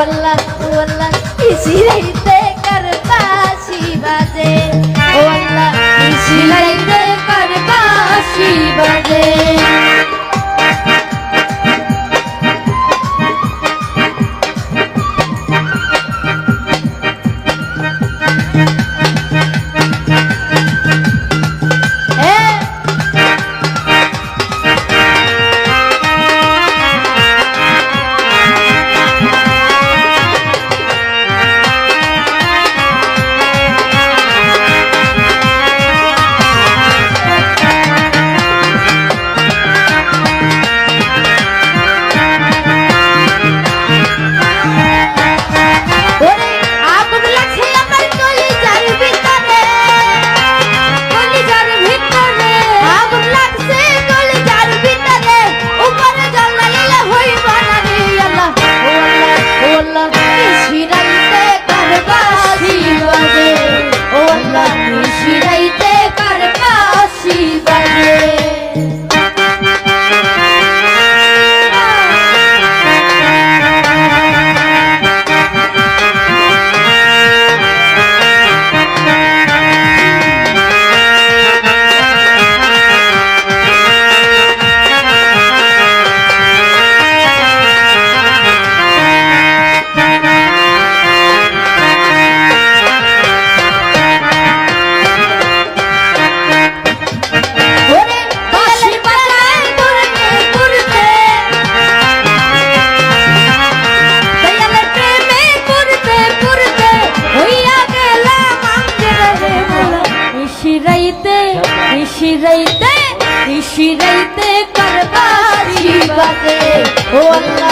ওয়াল্লা ওয়াল্লা ইসিরাইতে করবাসি বাজে ওয়াল্লা ইসিরাইতে করবাসি বাজে ইশিরাইতে ইশিরাইতে ইশিরাইতে করবাসি বাজে। ও আল্লাহ